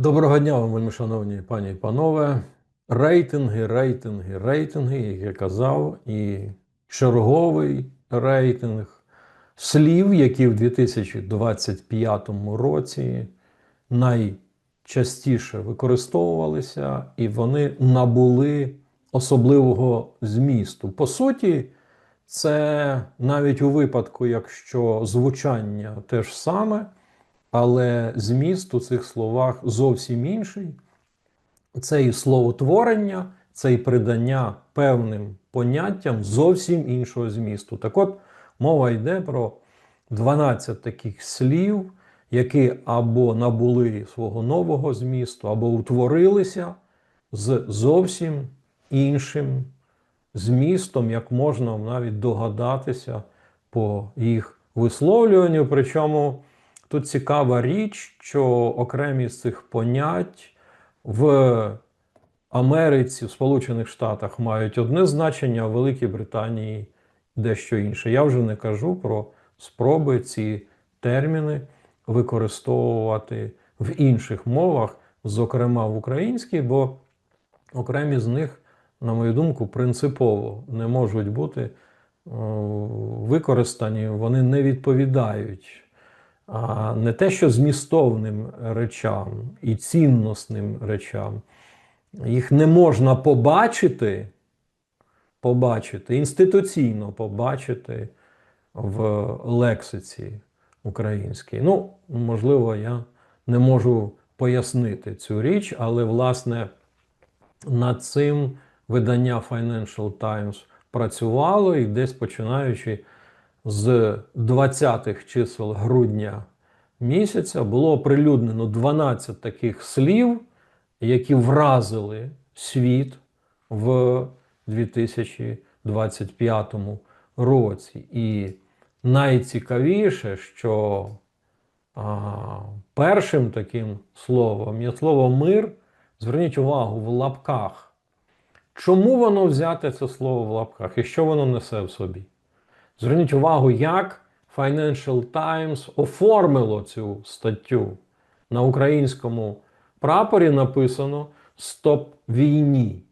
Доброго дня вам, вельми шановні пані і панове. Рейтинги, рейтинги, рейтинги, як я казав, і черговий рейтинг слів, які в 2025 році найчастіше використовувалися, і вони набули особливого змісту. По суті, це навіть у випадку, якщо звучання те ж саме, але зміст у цих словах зовсім інший. Це і словотворення, це і придання певним поняттям зовсім іншого змісту. Так от мова йде про 12 таких слів, які або набули свого нового змісту, або утворилися з зовсім іншим змістом, як можна навіть догадатися по їх висловлюванню. Причому тут цікава річ, що окремі з цих понять в Америці, в Сполучених Штатах мають одне значення, а в Великій Британії дещо інше. Я вже не кажу про спроби ці терміни використовувати в інших мовах, зокрема в українській, бо окремі з них, на мою думку, принципово не можуть бути е, використані, вони не відповідають не те, що змістовним речам і цінносним речам. Їх не можна побачити, побачити, інституційно побачити в лексиці українській. Ну, можливо, я не можу пояснити цю річ, але, власне, над цим видання Financial Times працювало і десь починаючи з 20-х чисел грудня місяця було оприлюднено 12 таких слів, які вразили світ в 2025 році. І найцікавіше, що а, першим таким словом є слово мир. Зверніть увагу в лапках. Чому воно взяте це слово в лапках і що воно несе в собі? Зверніть увагу, як Financial Times оформило цю статтю. На українському прапорі написано Стоп війні.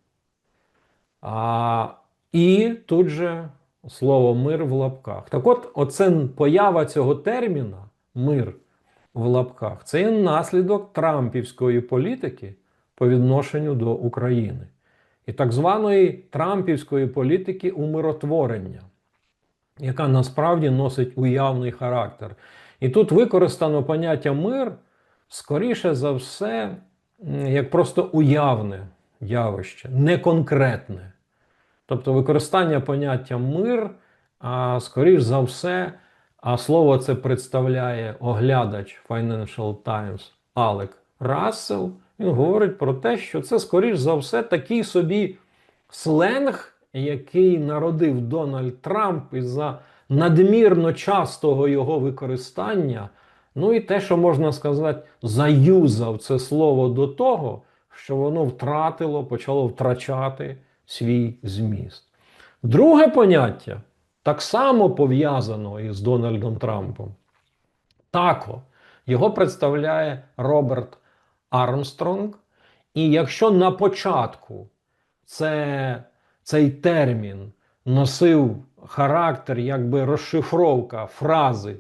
А, І тут же слово мир в лапках. Так от, оце поява цього терміна мир в лапках це є наслідок Трампівської політики по відношенню до України і так званої Трампівської політики умиротворення яка насправді носить уявний характер. І тут використано поняття мир, скоріше за все, як просто уявне явище, не конкретне. Тобто використання поняття мир, а скоріш за все, а слово це представляє оглядач Financial Times Алек Рассел. Він говорить про те, що це, скоріш за все, такий собі сленг який народив Дональд Трамп із-за надмірно частого його використання, ну і те, що можна сказати, заюзав це слово до того, що воно втратило, почало втрачати свій зміст. Друге поняття так само пов'язано із Дональдом Трампом. Тако його представляє Роберт Армстронг. І якщо на початку це цей термін носив характер, якби розшифровка фрази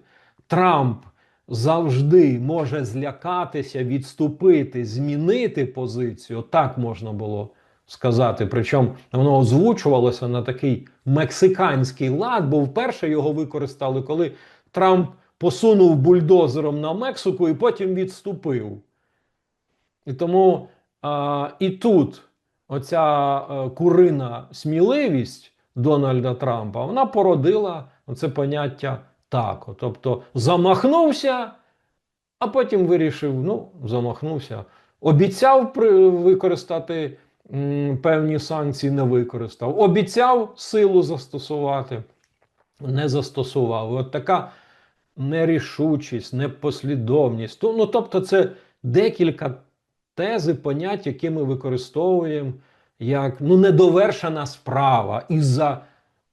Трамп завжди може злякатися, відступити, змінити позицію. Так можна було сказати. Причому воно озвучувалося на такий мексиканський лад, бо вперше його використали, коли Трамп посунув бульдозером на Мексику і потім відступив. І тому а, і тут оця е, курина сміливість Дональда Трампа, вона породила це поняття тако. Тобто замахнувся, а потім вирішив, ну, замахнувся. Обіцяв використати певні санкції, не використав. Обіцяв силу застосувати, не застосував. От така нерішучість, непослідовність. Ну, тобто, це декілька тези, понять, які ми використовуємо як ну, недовершена справа із-за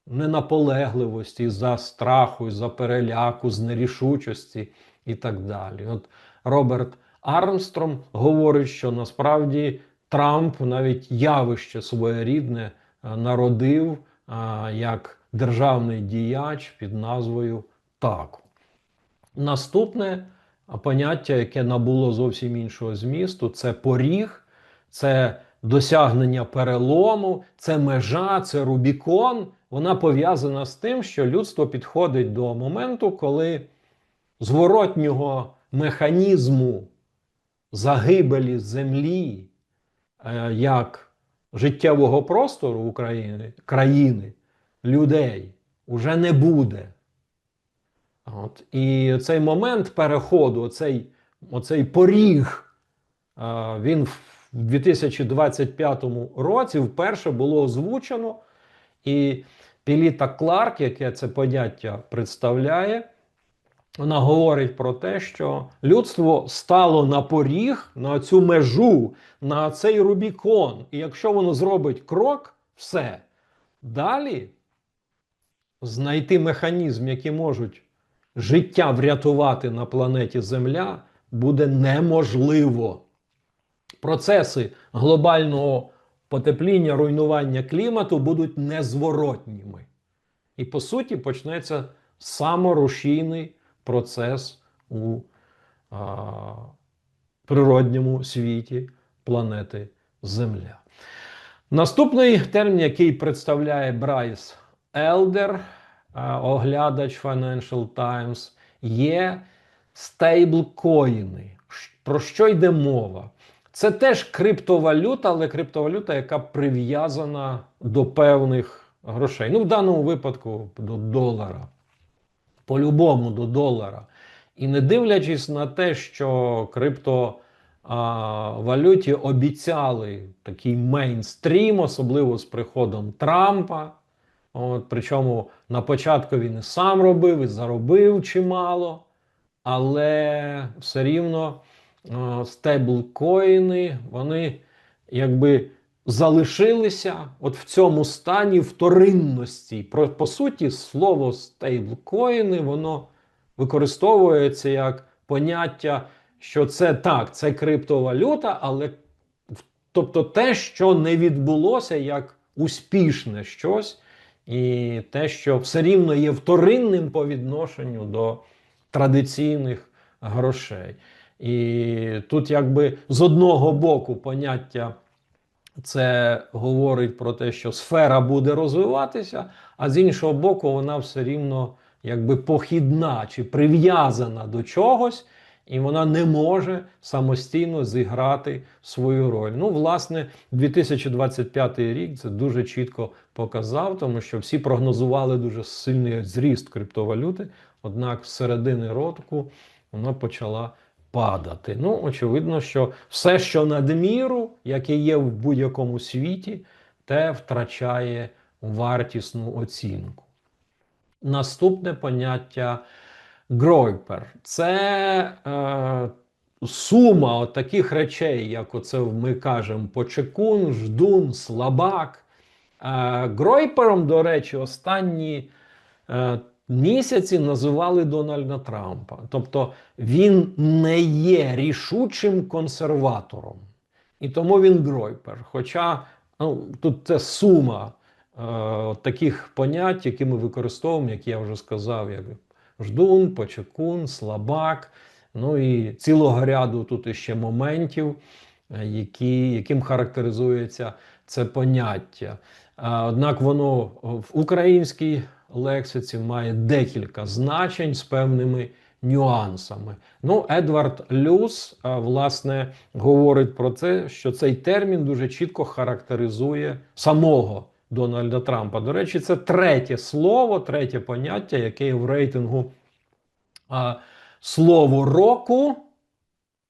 ненаполегливості, із-за страху, із-за переляку, з нерішучості і так далі. От Роберт Армстром говорить, що насправді Трамп навіть явище своєрідне е, народив е, як державний діяч під назвою ТАКУ. Наступне поняття, яке набуло зовсім іншого змісту, це поріг, це досягнення перелому, це межа, це Рубікон. Вона пов'язана з тим, що людство підходить до моменту, коли зворотнього механізму загибелі землі е, як життєвого простору України, країни, людей уже не буде. От. І цей момент переходу, оцей, оцей поріг, е, він в 2025 році вперше було озвучено. І Піліта Кларк, яке це поняття представляє, вона говорить про те, що людство стало на поріг, на цю межу, на цей Рубікон. І якщо воно зробить крок, все. Далі знайти механізм, який можуть життя врятувати на планеті Земля, буде неможливо. Процеси глобального потепління, руйнування клімату будуть незворотніми. І по суті почнеться саморушійний процес у а, природньому світі планети Земля. Наступний термін, який представляє Брайс Елдер, оглядач Financial Times, є стейблкоїни. Про що йде мова? Це теж криптовалюта, але криптовалюта, яка прив'язана до певних грошей. Ну, в даному випадку до долара. По-любому до долара. І не дивлячись на те, що криптовалюті обіцяли такий мейнстрім, особливо з приходом Трампа. От, Причому на початку він і сам робив, і заробив чимало, але все рівно стейблкоїни, вони якби залишилися от в цьому стані вторинності. Про, По суті, слово стейблкоїни, воно використовується як поняття, що це так, це криптовалюта, але тобто те, що не відбулося як успішне щось, і те, що все рівно є вторинним по відношенню до традиційних грошей. І тут, якби з одного боку, поняття це говорить про те, що сфера буде розвиватися, а з іншого боку, вона все рівно якби похідна чи прив'язана до чогось, і вона не може самостійно зіграти свою роль. Ну, власне, 2025 рік це дуже чітко показав, тому що всі прогнозували дуже сильний зріст криптовалюти, однак з середини року вона почала падати. Ну, очевидно, що все, що надміру, яке є в будь-якому світі, те втрачає вартісну оцінку. Наступне поняття Гройпер це е, сума от таких речей, як оце ми кажемо, почекун, ждун, слабак. Е, Гройпером, до речі, останні. Е, місяці називали Дональда Трампа. Тобто він не є рішучим консерватором. І тому він Гройпер. Хоча ну, тут це сума е, таких понять, які ми використовуємо, як я вже сказав, як ждун, почекун, слабак. Ну і цілого ряду тут іще моментів, е, які, яким характеризується це поняття. Однак воно в українській лексиці має декілька значень з певними нюансами. Ну, Едвард Люс, власне, говорить про це, що цей термін дуже чітко характеризує самого Дональда Трампа. До речі, це третє слово, третє поняття, яке є в рейтингу а, слово року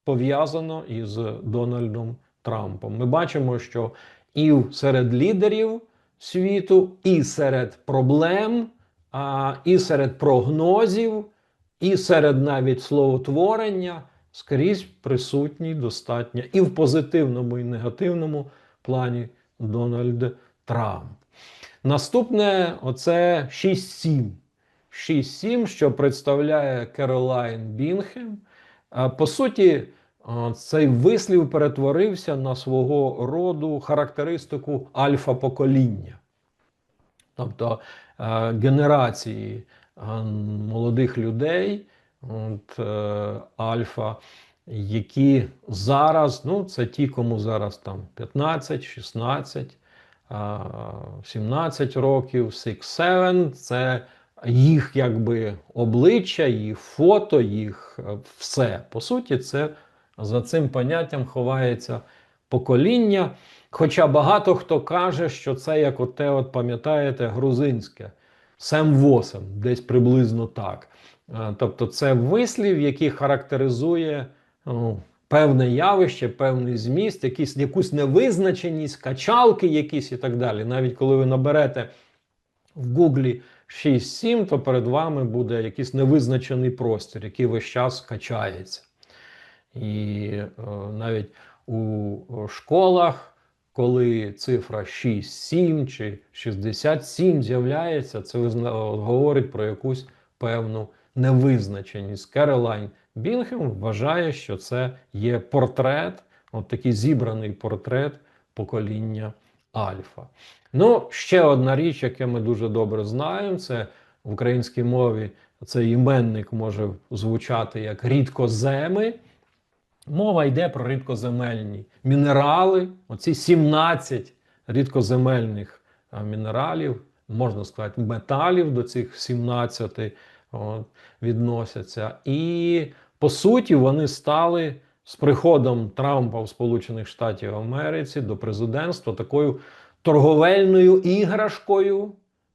пов'язано із Дональдом Трампом. Ми бачимо, що і серед лідерів світу, і серед проблем, а, і серед прогнозів, і серед навіть словотворення скрізь присутній достатньо і в позитивному, і негативному плані Дональд Трамп. Наступне оце 6-7. 6-7, що представляє Керолайн Бінхем. По суті, цей вислів перетворився на свого роду характеристику альфа-покоління. Тобто генерації молодих людей, от, е, альфа, які зараз, ну, це ті, кому зараз там 15, 16, е, 17 років, 6-7, це їх якби обличчя, їх фото, їх е, все. По суті, це за цим поняттям ховається покоління. Хоча багато хто каже, що це як оте, от пам'ятаєте, грузинське сем восем, десь приблизно так. Е, Тобто, це вислів, який характеризує ну, певне явище, певний зміст, якісь, якусь невизначеність, качалки якісь і так далі. Навіть коли ви наберете в Гуглі 6-7, то перед вами буде якийсь невизначений простір, який весь час качається. І е, навіть у школах, коли цифра 6-7 чи 67 з'являється, це говорить про якусь певну невизначеність. Керолайн Бінгем вважає, що це є портрет, от такий зібраний портрет покоління Альфа. Ну, ще одна річ, яку ми дуже добре знаємо, це в українській мові цей іменник може звучати як рідкоземи. Мова йде про рідкоземельні мінерали. Оці 17 рідкоземельних мінералів, можна сказати, металів до цих 17 от, відносяться. І по суті вони стали з приходом Трампа в Сполучених Штатів Америці до президентства такою торговельною іграшкою,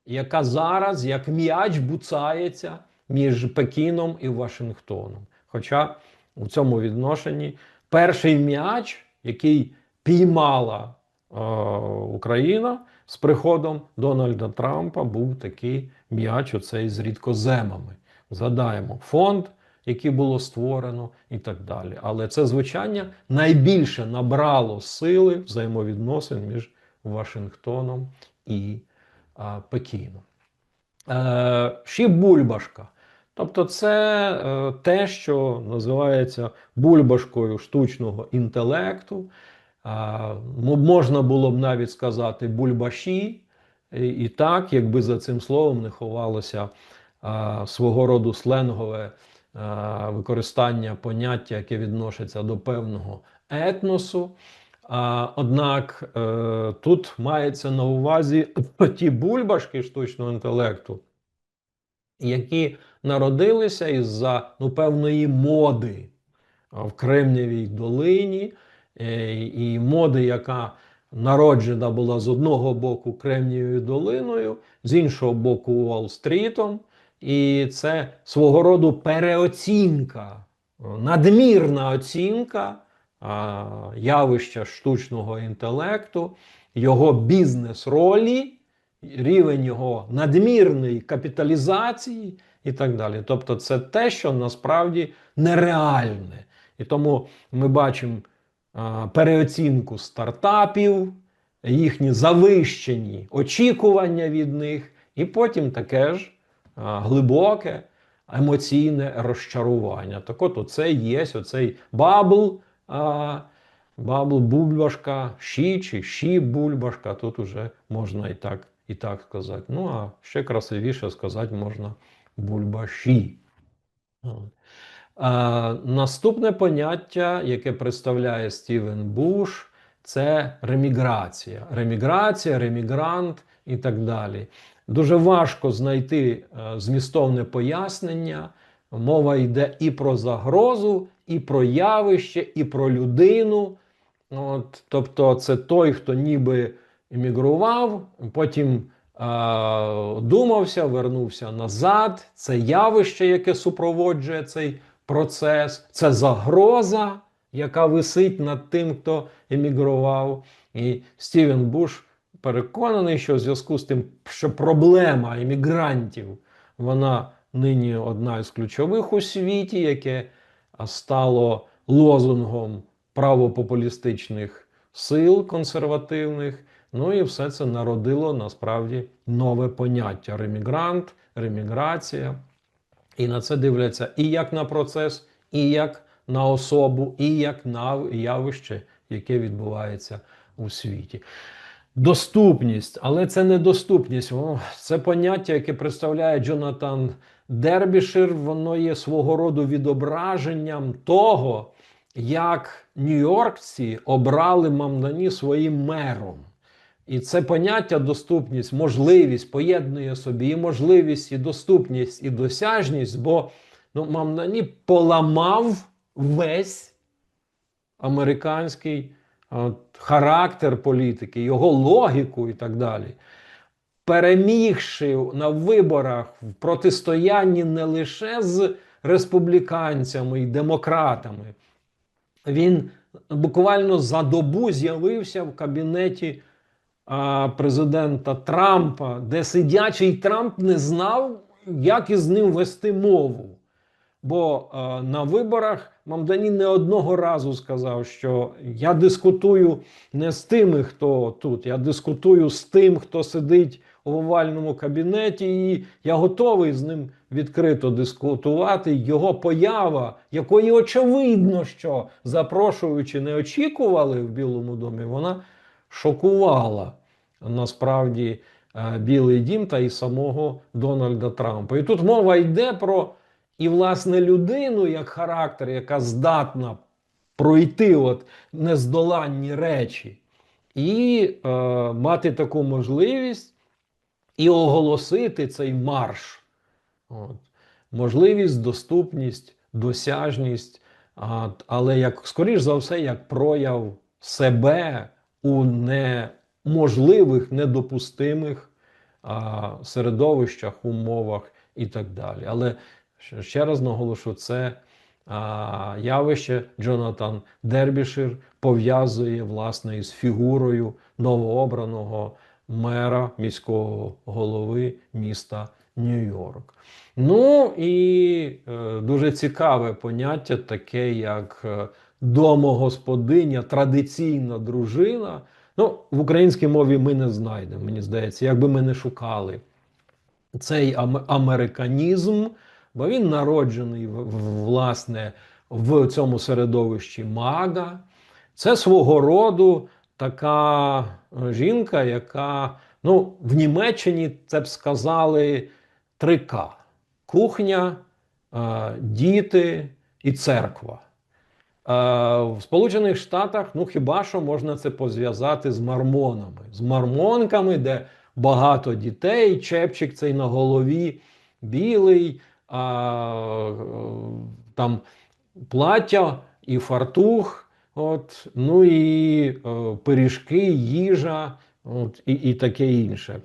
яка зараз як м'яч буцається між Пекіном і Вашингтоном. Хоча у цьому відношенні перший м'яч, який піймала е, Україна з приходом Дональда Трампа, був такий м'яч, оцей з рідкоземами. Згадаємо фонд, який було створено, і так далі. Але це звучання найбільше набрало сили взаємовідносин між Вашингтоном і а, Пекіном. Е, ще бульбашка. Тобто, це е, те, що називається бульбашкою штучного інтелекту. М- можна було б навіть сказати бульбаші, і, і так, якби за цим словом не ховалося а, свого роду сленгове використання поняття, яке відноситься до певного етносу. Однак е, тут мається на увазі ті бульбашки штучного інтелекту, які народилися із-за ну, певної моди в Кремнєвій долині, е, і моди, яка народжена була з одного боку Кремнієвою долиною, з іншого боку Уолл-стрітом. І це свого роду переоцінка, надмірна оцінка явища штучного інтелекту, його бізнес-ролі, рівень його надмірної капіталізації і так далі. Тобто, це те, що насправді нереальне. І тому ми бачимо переоцінку стартапів, їхні завищені очікування від них, і потім таке ж глибоке емоційне розчарування. Так от оце є оцей бабл, бабл бульбашка, щі чи щі бульбашка. Тут уже можна і так, і так сказати. Ну, а ще красивіше сказати можна бульбаші. А, наступне поняття, яке представляє Стівен Буш, це реміграція. Реміграція, ремігрант і так далі. Дуже важко знайти е, змістовне пояснення. Мова йде і про загрозу, і про явище, і про людину. От, тобто, це той, хто ніби емігрував, потім а, думався, вернувся назад. Це явище, яке супроводжує цей процес, це загроза, яка висить над тим, хто емігрував. І Стівен Буш переконаний, що в зв'язку з тим, що проблема емігрантів, вона нині одна із ключових у світі, яке стало лозунгом правопопулістичних сил консервативних. Ну і все це народило насправді нове поняття: ремігрант, реміграція. І на це дивляться і як на процес, і як на особу і як на явище, яке відбувається у світі. Доступність, але це не доступність. Це поняття, яке представляє Джонатан Дербішир. Воно є свого роду відображенням того, як нью-йоркці обрали Мамдані своїм мером. І це поняття доступність, можливість поєднує собі і можливість, і доступність, і досяжність, бо ну, Мамдані поламав весь американський характер політики, його логіку і так далі. Перемігши на виборах в протистоянні не лише з республіканцями і демократами, він буквально за добу з'явився в кабінеті президента Трампа, де сидячий Трамп не знав, як із ним вести мову. Бо на виборах Мамдані не одного разу сказав, що я дискутую не з тими, хто тут, я дискутую з тим, хто сидить у овальному кабінеті, і я готовий з ним відкрито дискутувати. Його поява, якої очевидно, що запрошуючи, не очікували в Білому домі, вона шокувала насправді е, Білий Дім та і самого Дональда Трампа. І тут мова йде про і власне людину як характер, яка здатна пройти от нездоланні речі, і е, мати таку можливість і оголосити цей марш. От. Можливість, доступність, досяжність, а, але як скоріш за все, як прояв себе у неможливих, недопустимих а, середовищах, умовах і так далі. Але ще- раз наголошу, це явище Джонатан Дербішир пов'язує власне із фігурою новообраного мера міського голови міста Нью-Йорк. Ну і е, дуже цікаве поняття, таке як е, домогосподиня, традиційна дружина. Ну, в українській мові ми не знайдемо, мені здається, якби ми не шукали цей американізм, бо він народжений власне в цьому середовищі мага. Це свого роду така е, жінка, яка ну, в Німеччині це б сказали 3К: кухня, е, діти і церква. Е, В Сполучених Штатах, ну хіба що можна це пов'язати з мормонами, з мормонками, де багато дітей, чепчик цей на голові білий, а, там плаття і фартух, от, ну і е, пиріжки, їжа, от, і, і таке інше.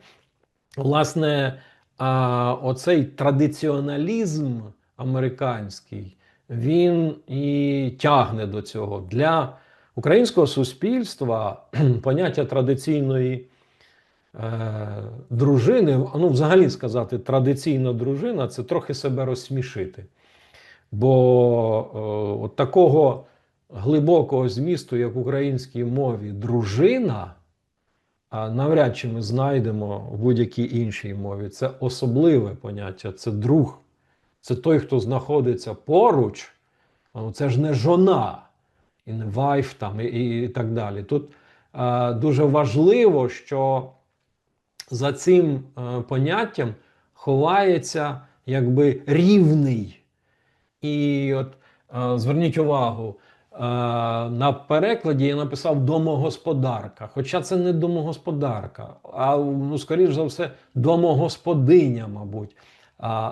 Власне, а, оцей традиціоналізм американський, він і тягне до цього. Для українського суспільства поняття традиційної дружини, ну, взагалі сказати, традиційна дружина це трохи себе розсмішити. Бо е, от такого глибокого змісту, як в українській мові, дружина, навряд чи ми знайдемо в будь-якій іншій мові. Це особливе поняття, це друг, це той, хто знаходиться поруч. Ну, Це ж не жона, і не вайф там, і, і так далі. Тут е, дуже важливо, що за цим е, поняттям ховається якби рівний. І от е, зверніть увагу, е, на перекладі я написав домогосподарка. Хоча це не домогосподарка, а ну, скоріш за все, домогосподиня, мабуть.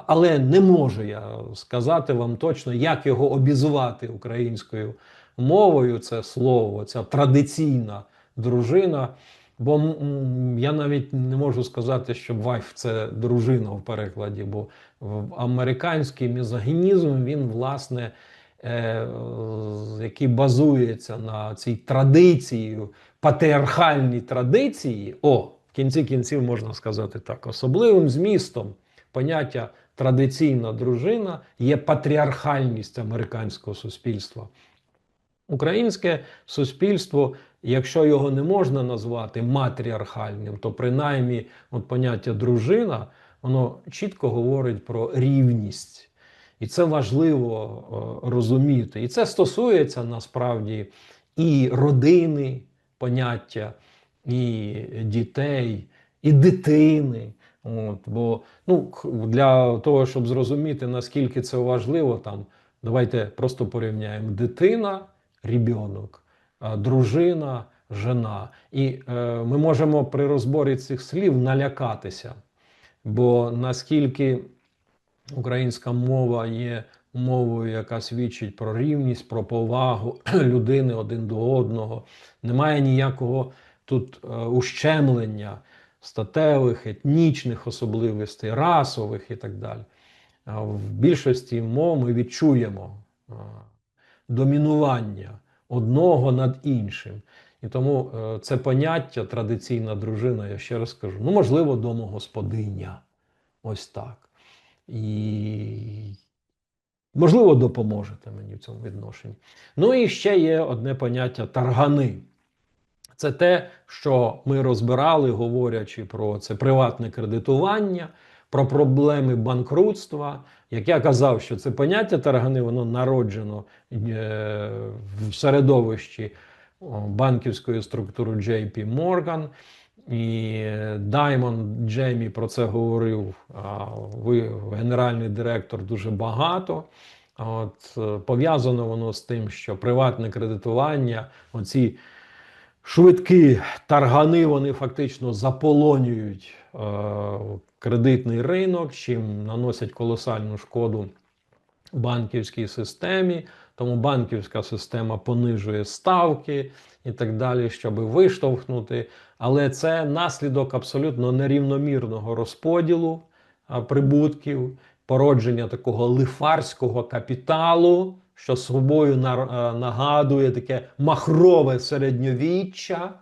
Але не можу я сказати вам точно, як його обізвати українською мовою. Це слово, ця традиційна дружина. Бо я навіть не можу сказати, що вайф це дружина в перекладі, бо американський мізогінізм він, власне, е, який базується на цій традиції, патріархальній традиції, о, в кінці кінців можна сказати так, особливим змістом поняття традиційна дружина є патріархальність американського суспільства. Українське суспільство, якщо його не можна назвати матріархальним, то принаймні от поняття дружина, воно чітко говорить про рівність. І це важливо е, розуміти. І це стосується насправді і родини, поняття, і дітей, і дитини. От, бо ну, для того, щоб зрозуміти, наскільки це важливо, там, давайте просто порівняємо дитина, ребенок, а, дружина, жена. І е, ми можемо при розборі цих слів налякатися. Бо наскільки українська мова є мовою, яка свідчить про рівність, про повагу людини один до одного, немає ніякого тут е, ущемлення статевих, етнічних особливостей, расових і так далі. В більшості мов ми відчуємо е, домінування одного над іншим. І тому е, це поняття традиційна дружина, я ще раз кажу, ну, можливо, домогосподиня. Ось так. І можливо, допоможете мені в цьому відношенні. Ну і ще є одне поняття таргани. Це те, що ми розбирали, говорячи про це приватне кредитування, про проблеми банкрутства. Як я казав, що це поняття таргани, воно народжено е, в середовищі банківської структури JP Morgan. І Даймон Джеймі про це говорив. Ви генеральний директор дуже багато. От е, пов'язано воно з тим, що приватне кредитування, оці швидкі таргани, вони фактично заполонюють е, кредитний ринок, чим наносять колосальну шкоду банківській системі. Тому банківська система понижує ставки і так далі, щоб виштовхнути. Але це наслідок абсолютно нерівномірного розподілу прибутків, породження такого лифарського капіталу, що собою е, нагадує таке махрове середньовіччя.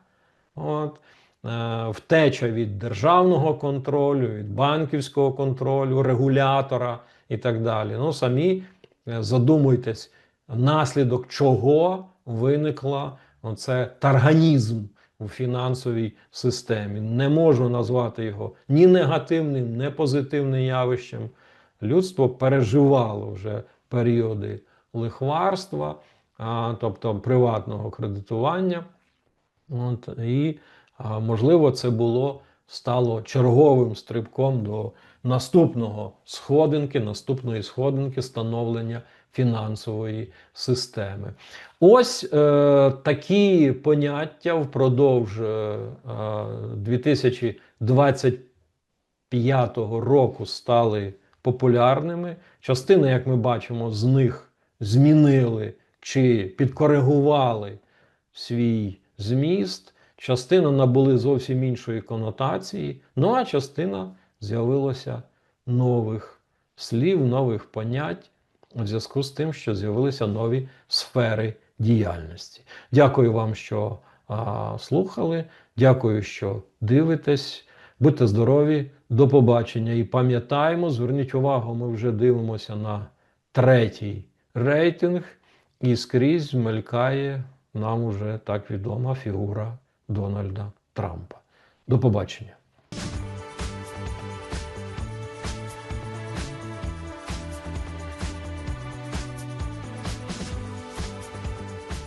От. Е, Втеча від державного контролю, від банківського контролю, регулятора і так далі. Ну, самі е, задумуйтесь, наслідок чого виникла оце тарганізм у фінансовій системі. Не можу назвати його ні негативним, ні позитивним явищем. Людство переживало вже періоди лихварства, тобто приватного кредитування. От, і можливо, це було стало черговим стрибком до наступного сходинки, наступної сходинки становлення фінансової системи. Ось е, такі поняття впродовж е, е, 2025 року стали популярними. Частина, як ми бачимо, з них змінили чи підкоригували свій зміст, частина набули зовсім іншої конотації, ну а частина з'явилося нових слів, нових понять у зв'язку з тим, що з'явилися нові сфери діяльності. Дякую вам, що а, слухали. Дякую, що дивитесь. Будьте здорові, до побачення. І пам'ятаємо, зверніть увагу, ми вже дивимося на третій рейтинг, і скрізь мелькає нам уже так відома фігура Дональда Трампа. До побачення.